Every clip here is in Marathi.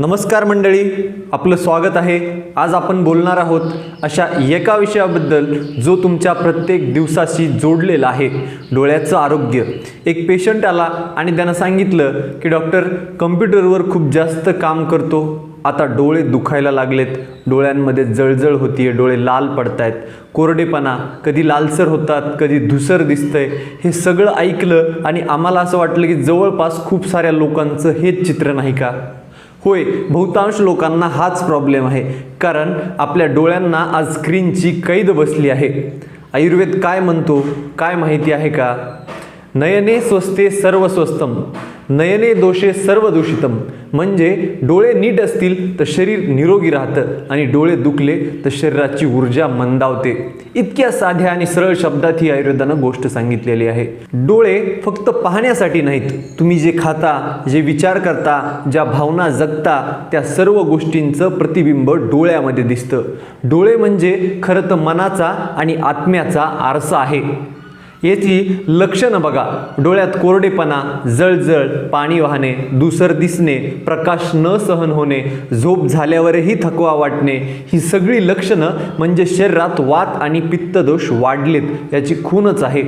नमस्कार मंडळी आपलं स्वागत आहे. आज आपण बोलणार आहोत अशा एका विषयाबद्दल जो तुमच्या प्रत्येक दिवसाशी जोडलेला आहे डोळ्याचं आरोग्य. एक पेशंट आला आणि त्यानं सांगितलं की डॉक्टर कम्प्युटरवर खूप जास्त काम करतो. आता डोळे दुखायला लागलेत. डोळ्यांमध्ये जळजळ होतीये डोळे लाल पडत आहेत कोरडेपणा कधी लालसर होतात कधी धुसर दिसतंय हे सगळं ऐकलं आणि आम्हाला असं वाटलं की जवळपास खूप साऱ्या लोकांचं हेच चित्र नाही का? होय बहुतांश लोकांना हाच प्रॉब्लेम आहे. कारण आपल्या डोळ्यांना आज स्क्रीनची कैद बसली आहे. आयुर्वेद काय म्हणतो? काय माहिती आहे का? नयने स्वस्ते सर्व स्वस्तम नयने दोषे सर्व दूषितम म्हणजे डोळे नीट असतील तर शरीर निरोगी राहतं आणि डोळे दुखले तर शरीराची ऊर्जा मंदावते. इतक्या साध्या आणि सरळ शब्दात ही आयुर्वेदानं गोष्ट सांगितलेली आहे. डोळे फक्त पाहण्यासाठी नाहीत. तुम्ही जे खाता जे विचार करता ज्या भावना जगता त्या सर्व गोष्टींचं प्रतिबिंब डोळ्यामध्ये दिसतं. डोळे म्हणजे खरं तर मनाचा आणि आत्म्याचा आरसा आहे. याची लक्षणं बघा. डोळ्यात कोरडेपणा जळजळ पाणी वाहणे दुसर दिसणे प्रकाश न सहन होणे झोप झाल्यावरही थकवा वाटणे ही सगळी लक्षणं म्हणजे शरीरात वात आणि पित्तदोष वाढलेत याची खूनच आहे.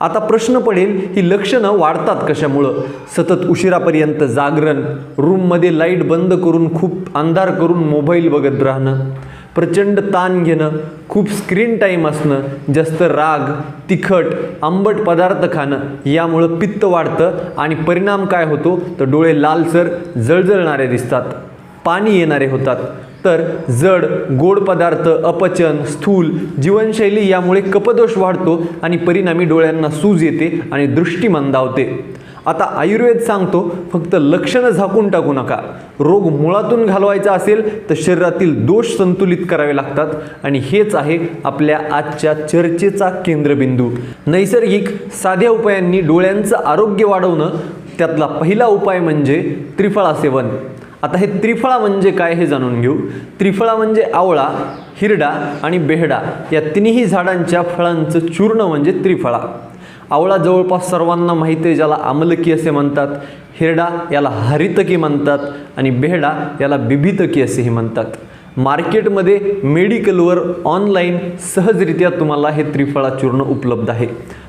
आता प्रश्न पडेल ही लक्षणं वाढतात कशामुळं? सतत उशिरापर्यंत जागरण रूममध्ये लाइट बंद करून खूप अंधार करून मोबाईल बघत राहणं. प्रचंड ताण घेणं खूप स्क्रीन टाईम असणं जास्त राग तिखट आंबट पदार्थ खाणं यामुळं पित्त वाढतं आणि परिणाम काय होतो? तर डोळे लालसर जळजळणारे दिसतात पाणी येणारे होतात. तर जड गोड पदार्थ अपचन स्थूल जीवनशैली यामुळे कपदोष वाढतो आणि परिणामी डोळ्यांना सूज येते आणि दृष्टी मंदावते आता आयुर्वेद सांगतो फक्त लक्षणं झाकून टाकू नका. रोग मुळातून घालवायचा असेल तर शरीरातील दोष संतुलित करावे लागतात. आणि हेच आहे आपल्या आजच्या चर्चेचा केंद्रबिंदू. नैसर्गिक साध्या उपायांनी डोळ्यांचं आरोग्य वाढवणं त्यातला पहिला उपाय म्हणजे त्रिफळा सेवन. आता हे त्रिफळा म्हणजे काय हे जाणून घेऊ. त्रिफळा म्हणजे आवळा हिरडा आणि बेहडा. या तिन्ही झाडांच्या फळांचं चूर्ण म्हणजे त्रिफळा. आवळा जवळपास सर्वांना माहिती आहे ज्याला आमलकी असे म्हणतात हिरडा याला हरितकी म्हणतात आणि बेहडा याला बिभितकी असेही म्हणतात. मार्केटमध्ये मेडिकलवर ऑनलाईन सहजरित्या तुम्हाला हे त्रिफळा चूर्ण उपलब्ध आहे.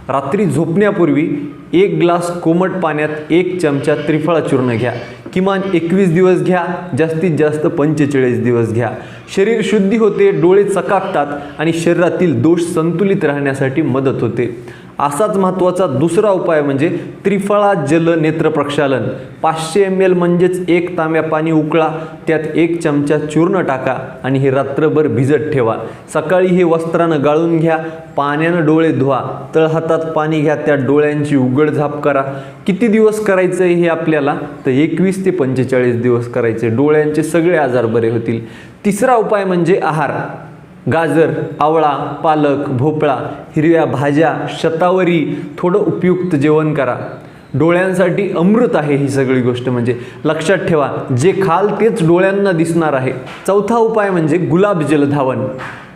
रात्री झोपण्यापूर्वी एक ग्लास कोमट पाण्यात एक चमचा त्रिफळा चूर्ण घ्या. किमान एकवीस दिवस घ्या जास्तीत जास्त पंचेचाळीस दिवस घ्या. शरीर शुद्धी होते डोळे चकाकतात आणि शरीरातील दोष संतुलित राहण्यासाठी मदत होते. असाच महत्त्वाचा दुसरा उपाय म्हणजे त्रिफळा जल नेत्र प्रक्षालन. पाचशे एम एल म्हणजेच एक तांब्या पाणी उकळा त्यात एक चमचा चूर्ण टाका आणि हे रात्रभर भिजत ठेवा. सकाळी हे वस्त्रानं गाळून घ्या पाण्यानं डोळे धुवा. तळहातात पाणी घ्या त्या डोळ्यांची उघड झाप करा. किती दिवस करायचं आहे हे आपल्याला? तर एकवीस ते पंचेचाळीस दिवस करायचे. डोळ्यांचे सगळे आजार बरे होतील. तिसरा उपाय म्हणजे आहार. गाजर आवळा पालक भोपळा हिरव्या भाज्या शतावरी थोडं उपयुक्त जेवण करा. डोळ्यांसाठी अमृत आहे ही सगळी गोष्ट म्हणजे लक्षात ठेवा जे खाल तेच डोळ्यांना दिसणार आहे. चौथा उपाय म्हणजे गुलाबजल धावन.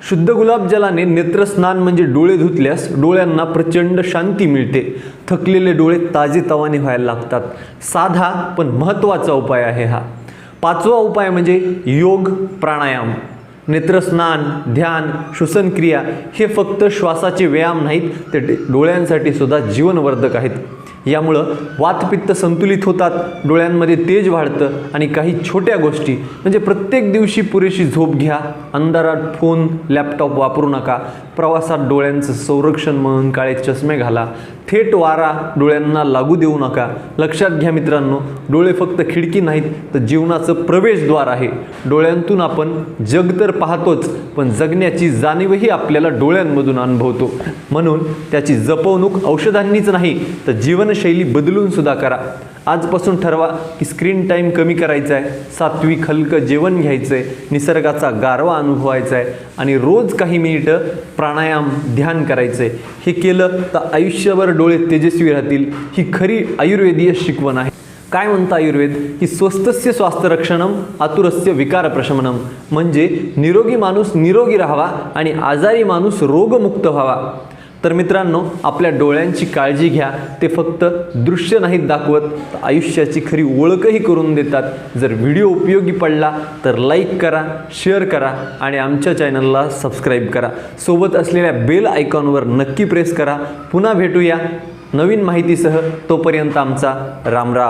शुद्ध गुलाबजलाने नेत्रस्नान म्हणजे डोळे धुतल्यास डोळ्यांना प्रचंड शांती मिळते. थकलेले डोळे ताजे तवाने व्हायला लागतात. साधा पण महत्त्वाचा उपाय आहे हा. पाचवा उपाय म्हणजे योग प्राणायाम. नेत्रस्नान ध्यान श्वसनक्रिया हे फक्त श्वासाचे व्यायाम नाहीत ते डोळ्यांसाठी सुद्धा जीवनवर्धक आहेत. यामुळं वातपित्त संतुलित होतात डोळ्यांमध्ये तेज वाढतं आणि काही छोट्या गोष्टी म्हणजे प्रत्येक दिवशी पुरेशी झोप घ्या अंधारात फोन लॅपटॉप वापरू नका प्रवासात डोळ्यांचं संरक्षण म्हणून काळे चष्मे घाला थेट वारा डोळ्यांना लागू देऊ नका. लक्षात घ्या मित्रांनो डोळे फक्त खिडकी नाहीत तर जीवनाचं प्रवेशद्वार आहे. डोळ्यांतून आपण जग तर पाहतोच पण जगण्याची जाणीवही आपल्याला डोळ्यांमधून अनुभवतो. म्हणून त्याची जपवणूक औषधांनीच नाही तर जीवनशैली बदलून सुद्धा करा. आजपासून ठरवा की स्क्रीन टाईम कमी करायचा आहे सात्विक हलकं जेवण घ्यायचं आहे निसर्गाचा गारवा अनुभवायचा आहे आणि रोज काही मिनिटं प्राणायाम ध्यान करायचं आहे हे केलं तर आयुष्यभर डोळे तेजस्वी राहतील. ही खरी आयुर्वेदीय शिकवण आहे. काय म्हणतं आयुर्वेद? की स्वस्तस्य स्वास्थ्य रक्षणम आतुरस्य विकार प्रशमनम म्हणजे निरोगी माणूस निरोगी राहावा आणि आजारी माणूस रोगमुक्त व्हावा. तर मित्रांनो आपल्या डोळ्यांची काळजी घ्या. ते फक्त दृश्य नाहीत दाखवत आयुष्याची खरी ओळखही करून देतात. जर व्हिडिओ उपयोगी पडला तर लाईक करा शेअर करा आणि आमच्या चॅनलला सबस्क्राईब करा. सोबत असलेल्या बेल आयकॉनवर नक्की प्रेस करा. पुन्हा भेटूया नवीन माहितीसह. तोपर्यंत आमचा रामराम.